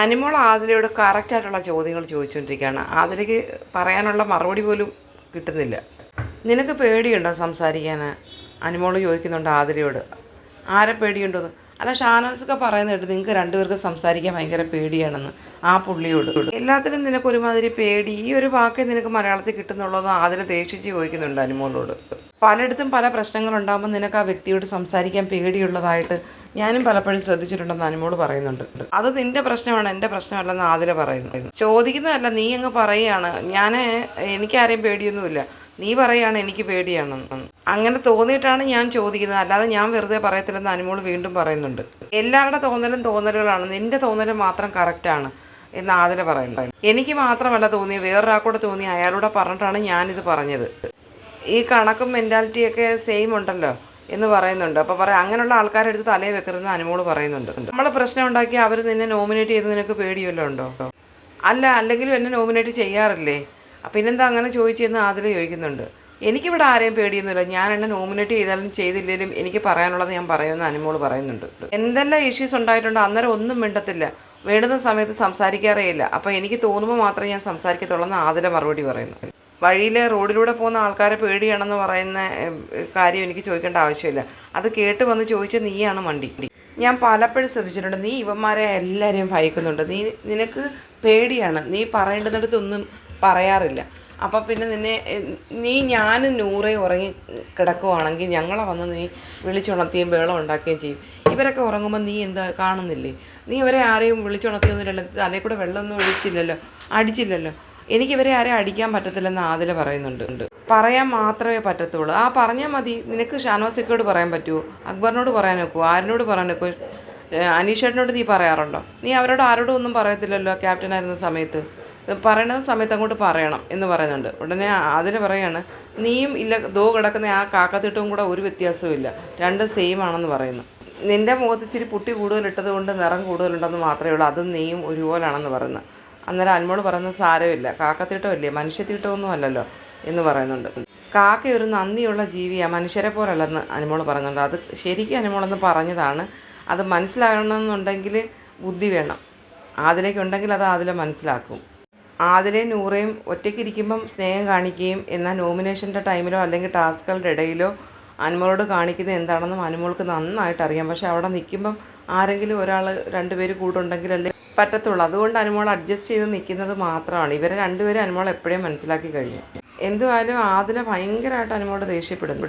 അനിമോൾ ആതിരയോട് കറക്റ്റായിട്ടുള്ള ചോദ്യങ്ങൾ ചോദിച്ചുകൊണ്ടിരിക്കുകയാണ് ആതിരയ്ക്ക് പറയാനുള്ള മറുപടി പോലും കിട്ടുന്നില്ല. നിനക്ക് പേടിയുണ്ടോ സംസാരിക്കാൻ അനിമോൾ ചോദിക്കുന്നുണ്ട് ആതിരയോട്. ആരെ പേടിയുണ്ടോ അല്ല ഷാനോസൊക്കെ പറയുന്ന കേട്ട് നിങ്ങൾക്ക് രണ്ടുപേർക്ക് സംസാരിക്കാൻ ഭയങ്കര പേടിയാണെന്ന്. ആ പുള്ളിയോട്. എല്ലാത്തിനും നിനക്ക് ഒരുമാതിരി പേടി. ഈ ഒരു വാക്കേ നിനക്ക് മലയാളത്തിൽ കിട്ടുന്നുള്ളതെന്ന് ആതിര ദേഷിച്ച് ചോദിക്കുന്നുണ്ട് അനിമോളോട്. പലയിടത്തും പല പ്രശ്നങ്ങളുണ്ടാകുമ്പോൾ നിനക്ക് ആ വ്യക്തിയോട് സംസാരിക്കാൻ പേടിയുള്ളതായിട്ട് ഞാനും പലപ്പോഴും ശ്രദ്ധിച്ചിട്ടുണ്ടെന്ന് അനുമോൾ പറയുന്നുണ്ട്. അത് നിന്റെ പ്രശ്നമാണ് എന്റെ പ്രശ്നമല്ലെന്ന് ആതിര പറയുന്നു. ചോദിക്കുന്നതല്ല നീ അങ്ങ് പറയുകയാണ്. ഞാൻ എനിക്കാരെയും പേടിയൊന്നുമില്ല. നീ പറയാണ് എനിക്ക് പേടിയാണെന്ന്. അങ്ങനെ തോന്നിയിട്ടാണ് ഞാൻ ചോദിക്കുന്നത്. അല്ലാതെ ഞാൻ വെറുതെ പറയത്തില്ലെന്ന് അനുമോൾ വീണ്ടും പറയുന്നുണ്ട്. എല്ലാവരുടെ തോന്നലും തോന്നലുകളാണ്. നിന്റെ തോന്നലും മാത്രം കറക്റ്റാണ് എന്ന് ആതിര പറയുന്നു. എനിക്ക് മാത്രമല്ല തോന്നിയത്. വേറൊരാൾക്കൂടെ തോന്നി അയാളൂടെ പറഞ്ഞിട്ടാണ് ഞാനിത് പറഞ്ഞത്. ഈ കണക്കും മെന്റാലിറ്റിയൊക്കെ സെയിം ഉണ്ടല്ലോ എന്ന് പറയുന്നുണ്ട്. അപ്പോൾ പറയാം അങ്ങനെയുള്ള ആൾക്കാരെടുത്ത് തലയെ വെക്കരുതെന്ന് അനുമോൾ പറയുന്നുണ്ട്. നമ്മൾ പ്രശ്നം ഉണ്ടാക്കി അവർ നിന്നെ നോമിനേറ്റ് ചെയ്ത് നിനക്ക് പേടിയല്ലോ ഉണ്ടോ? അല്ല അല്ലെങ്കിലും എന്നെ നോമിനേറ്റ് ചെയ്യാറില്ലേ? പിന്നെന്താ അങ്ങനെ ചോദിച്ചെന്ന് ആദ്യം ചോദിക്കുന്നുണ്ട്. എനിക്കിവിടെ ആരെയും പേടിയൊന്നുമില്ല. ഞാൻ എന്നെ നോമിനേറ്റ് ചെയ്താലും ചെയ്തില്ലെങ്കിലും എനിക്ക് പറയാനുള്ളത് ഞാൻ പറയുമെന്ന് അനുമോൾ പറയുന്നുണ്ട്. എന്തെല്ലാം ഇഷ്യൂസ് ഉണ്ടായിട്ടുണ്ടോ? അന്നേരം ഒന്നും മിണ്ടത്തില്ല. വേണ്ടുന്ന സമയത്ത് സംസാരിക്കാറേ ഇല്ല അപ്പോൾ എനിക്ക് തോന്നുമ്പോൾ മാത്രമേ ഞാൻ സംസാരിക്കത്തുള്ളൂ എന്ന് ആദ്യം മറുപടി പറയുന്നു. വഴിയിൽ റോഡിലൂടെ പോകുന്ന ആൾക്കാരെ പേടിയാണെന്ന് പറയുന്ന കാര്യം എനിക്ക് ചോദിക്കേണ്ട ആവശ്യമില്ല. അത് കേട്ട് വന്ന് ചോദിച്ച നീയാണ് മണ്ടി. ഞാൻ പലപ്പോഴും ശ്രദ്ധിച്ചിട്ടുണ്ട്. നീ ഇവന്മാരെ എല്ലാവരെയും ഭയക്കുന്നുണ്ട്. നീ നിനക്ക് പേടിയാണ്. നീ പറയേണ്ടുന്നിടത്തൊന്നും പറയാറില്ല. അപ്പം പിന്നെ നിന്നെ നീ ഞാനും നൂറേ ഉറങ്ങി കിടക്കുവാണെങ്കിൽ ഞങ്ങളെ വന്ന് നീ വിളിച്ചുണർത്തിയും വെള്ളം ഉണ്ടാക്കുകയും ചെയ്യും. ഇവരൊക്കെ ഉറങ്ങുമ്പോൾ നീ എന്താ കാണുന്നില്ലേ? നീ അവരെ ആരെയും വിളിച്ചുണർത്തിയൊന്നുമില്ലല്ലോ. തലയിൽ കൂടെ വെള്ളമൊന്നും ഒഴിച്ചില്ലല്ലോ. അടിച്ചില്ലല്ലോ. എനിക്കിവരെ ആരെയും അടിക്കാൻ പറ്റത്തില്ലെന്ന് ആതില പറയുന്നുണ്ട്. പറയാൻ മാത്രമേ പറ്റത്തുള്ളൂ. ആ പറഞ്ഞാൽ മതി. നിനക്ക് ഷാനവാസിക്കോട് പറയാൻ പറ്റുമോ അക്ബറിനോട് പറയാൻ നോക്കുമോ ആരിനോട് പറയാൻ നോക്കൂ? അനീഷേട്ടനോട് നീ പറയാറുണ്ടോ? നീ അവരോട് ആരോടും ഒന്നും പറയത്തില്ലല്ലോ ക്യാപ്റ്റനായിരുന്ന സമയത്ത്. പറയണ സമയത്ത് അങ്ങോട്ട് പറയണം എന്ന് പറയുന്നുണ്ട്. ഉടനെ അതിന് പറയാണ് നീയും ഇല്ല ദോ കിടക്കുന്ന ആ കാക്കത്തിട്ടും കൂടെ ഒരു വ്യത്യാസവും രണ്ടും സെയിം ആണെന്ന് പറയുന്നു. നിന്റെ മുഖത്ത് ഇച്ചിരി പുട്ടി കൂടുതലിട്ടത് കൊണ്ട് നിറം കൂടുതലുണ്ടെന്ന് മാത്രമേ ഉള്ളൂ. അതും നീയും ഒരുപോലാണെന്ന് പറയുന്നത് അന്നേരം അന്മോട് പറയുന്ന സാരമില്ല. കാക്കത്തീട്ടമല്ലേ? മനുഷ്യത്തീട്ടമൊന്നും അല്ലല്ലോ എന്ന് പറയുന്നുണ്ട്. കാക്ക ഒരു നന്ദിയുള്ള ജീവിയാണ് മനുഷ്യരെ പോലല്ലെന്ന് അനുമോൾ പറയുന്നുണ്ട്. അത് ശരിക്കും അനുമോളെന്ന് പറഞ്ഞതാണ്. അത് മനസ്സിലാകണമെന്നുണ്ടെങ്കിൽ ബുദ്ധി വേണം. ആദിലേക്കുണ്ടെങ്കിൽ അത് ആദിലെ മനസ്സിലാക്കും. ആദിലെ നൂറയും ഒറ്റയ്ക്കിരിക്കുമ്പം സ്നേഹം കാണിക്കുകയും എന്നാൽ നോമിനേഷന്റെ ടൈമിലോ അല്ലെങ്കിൽ ടാസ്കുകളുടെ ഇടയിലോ അനുമോളോട് കാണിക്കുന്നത് എന്താണെന്നും അനുമോൾക്ക് നന്നായിട്ട് അറിയാം. പക്ഷേ അവിടെ നിൽക്കുമ്പം ആരെങ്കിലും ഒരാൾ രണ്ടുപേര് കൂടുണ്ടെങ്കിലല്ലേ പറ്റത്തുള്ളൂ. അതുകൊണ്ട് അനുമോൾ അഡ്ജസ്റ്റ് ചെയ്ത് നിൽക്കുന്നത് മാത്രമാണ്. ഇവരെ രണ്ടുപേരും അനുമോൾ എപ്പോഴും മനസ്സിലാക്കി കഴിഞ്ഞു. എന്തുവായാലും ആദില ഭയങ്കരമായിട്ട് അനുമോട് ദേഷ്യപ്പെടുന്നു.